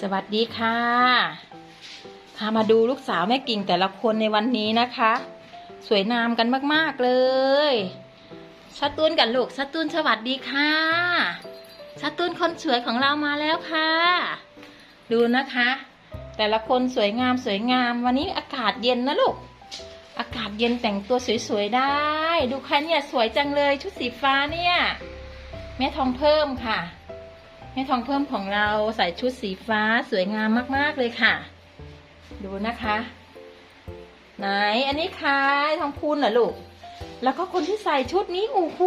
สวัสดีค่ะ พามาดูลูกสาวแม่กิ่งแต่ละคนในวันนี้นะคะ สวยงามกันมากๆเลยชัตตูนกันลูกชัตตูนสวัสดีค่ะชัตตูนคนสวยของเรามาแล้วค่ะ ดูนะคะ แต่ละคนสวยงามสวยงามวันนี้อากาศเย็นนะลูก อากาศเย็นแต่งตัวสวยๆได้ ดูใครเนี่ยสวยจังเลยชุดสีฟ้าเนี่ย แม่ทองเพิ่มค่ะ แม่ทองเพิ่มของเราใส่ชุดสีฟ้าสวยงามมาก ๆ เลยค่ะ ดูนะคะ ไหนอันนี้ใครทองพูนเหรอลูก แล้วก็คนที่ใส่ชุดนี้โอ้โห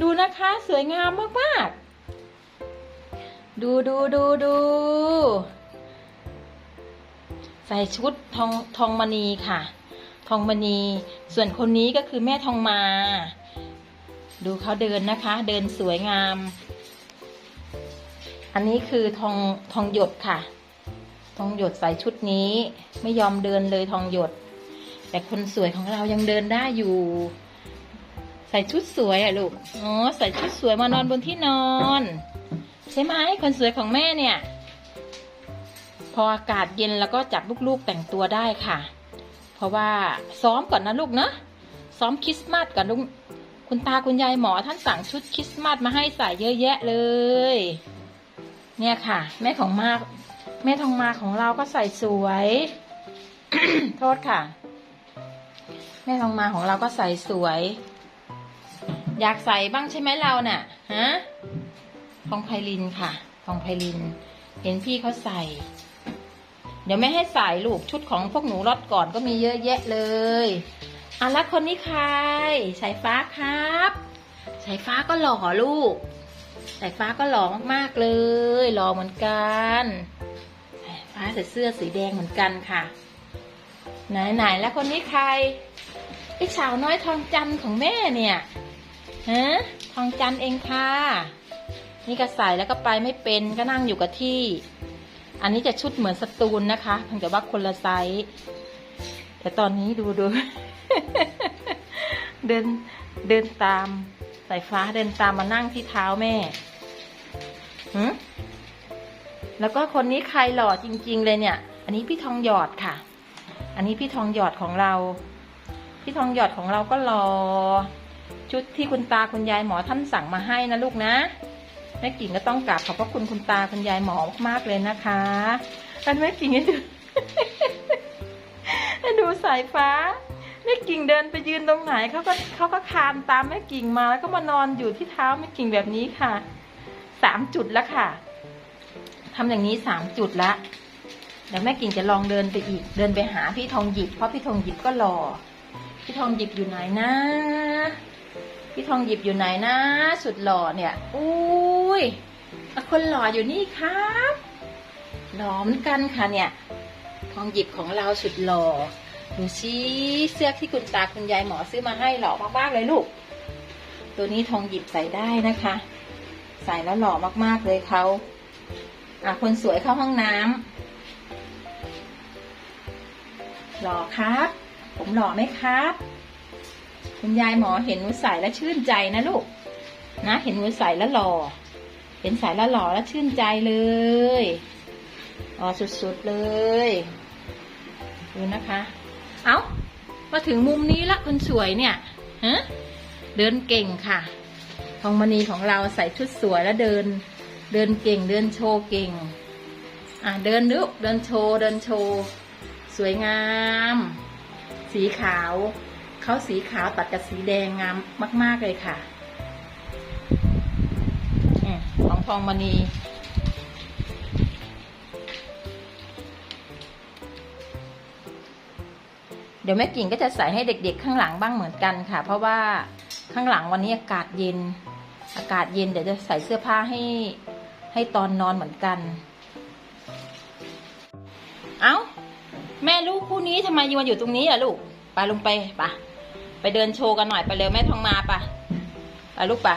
ดูนะคะสวยงามมากๆ ดูดูดูดูใส่ชุดทองทองมณีค่ะ ทองมณี ส่วนคนนี้ก็คือแม่ทองมา ดูเขาเดินนะคะ เดินสวยงาม อันนี้คือทองทองหยดค่ะ ทองหยดใส่ชุดนี้ไม่ยอมเดินเลยทองหยด แต่คนสวยของเรายังเดินได้อยู่ ใส่ชุดสวยอะลูกอ๋อใส่ชุดสวยมานอนบนที่นอน ใช่ไหมคนสวยของแม่เนี่ย พออากาศเย็นแล้วก็จับลูกๆแต่งตัวได้ค่ะ เพราะว่าซ้อมก่อนนะลูกเนาะซ้อมคริสต์มาสก่อนลูกคุณตาคุณยายหมอท่านสั่งชุดคริสต์มาสมาให้ใส่เยอะแยะเลย เนี่ยค่ะ แม่ของมาแม่ทองมาของเราก็ใส่สวย โทษค่ะ แม่ทองมาของเราก็ใส่สวย อยากใส่บ้างใช่ไหมเราเน่ะฮะทองไพลินค่ะทองไพลิน เห็นพี่เขาใส่ เดี๋ยวไม่ให้ใส่ลูกชุดของพวกหนูรอดก่อนก็มีเยอะแยะเลยอะแล้วคนนี้ใครสายฟ้าครับสายฟ้าก็หล่อลูก สายฟ้าก็หล่อมากๆเลย หล่อเหมือนกันสายฟ้าใส่เสื้อสีแดงเหมือนกันค่ะ ไหนๆแล้วคนนี้ใครไอ้สาวน้อยทองจันของแม่เนี่ยฮะทองจันเองค่ะ นี่ก็ใส่แล้วก็ไปไม่เป็นก็นั่งอยู่กับที่ อันนี้จะชุดเหมือนสตูลนะคะเพียงแต่ว่าคนละไซส์แต่ตอนนี้ดูดูเดินเดินตาม สายฟ้าเดินตามมานั่งที่เท้าแม่หืแล้วก็คนนี้ใครหล่อจริง ๆ เลยเนี่ย อันนี้พี่ทองหยอดค่ะ อันนี้พี่ทองหยอดของเรา พี่ทองหยอดของเราก็รอชุดที่คุณตาคุณยายหมอท่านสั่งมาให้นะลูกนะแม่กิ่งก็ต้องกราบขอบพระคุณคุณตาคุณยายหมอมากๆเลยนะคะท่านแม่กิ่งดูดูสายฟ้า แม่กิ่งเดินไปยืนตรงไหนเขาก็เขาก็คานตามแม่กิ่งมาแล้วก็มานอนอยู่ที่เท้าแม่กิ่งแบบนี้ค่ะสามจุดแล้วค่ะทำอย่างนี้สามจุดละเดี๋ยวแม่กิ่งจะลองเดินไปอีก เดินไปหาพี่ทองหยิบเพราะพี่ทองหยิบก็รอ พี่ทองหยิบอยู่ไหนนะ พี่ทองหยิบอยู่ไหนนะ สุดหล่อเนี่ยอุ้ยคนหล่ออยู่นี่ครับหล่อเหมือนกันค่ะเนี่ย ทองหยิบของเราสุดหล่อ ดูสิเสื้อที่คุณตาคุณยายหมอซื้อมาให้หล่อมากๆเลยลูก ตัวนี้ทองหยิบใส่ได้นะคะ ใส่แล้วหล่อมากๆเลยเขาอะคนสวยเข้าห้องน้ำหล่อครับ ผมหล่อไหมครับ คุณยายหมอเห็นหนูใส่แล้วชื่นใจนะลูก นะ เห็นหนูใส่แล้วหล่อ เห็นใส่แล้วหล่อแล้วชื่นใจเลยหล่อสุดๆเลย ดูนะคะ เอา้ามาถึงมุมนี้ละคนสวยเนี่ยฮะเดินเก่งค่ะ ทองมณีของเราใส่ชุดสวยแล้วเดิน เดินเก่ง เดินโชว์เก่ง อะเดินลุกเดินโชว์เดินโชว์สวยงาม สีขาวเขาสีขาวตัดกับสีแดงงามมาก ๆเลยค่ะของทองมณี เดี๋ยวแม่กิ่งก็จะใส่ให้เด็กๆ ข้างหลังบ้างเหมือนกันค่ะ เพราะว่าข้างหลังวันนี้อากาศเย็น อากาศเย็นเดี๋ยวจะใส่เสื้อผ้าให้ให้ตอนนอนเหมือนกัน เอา้า แม่ลูกคู่นี้ทำไมยืนอยู่ตรงนี้อะลูกไปลงไปปะไปเดินโชว์กันหน่อยไปเร็วแม่ทองมาปะไปลูกปะ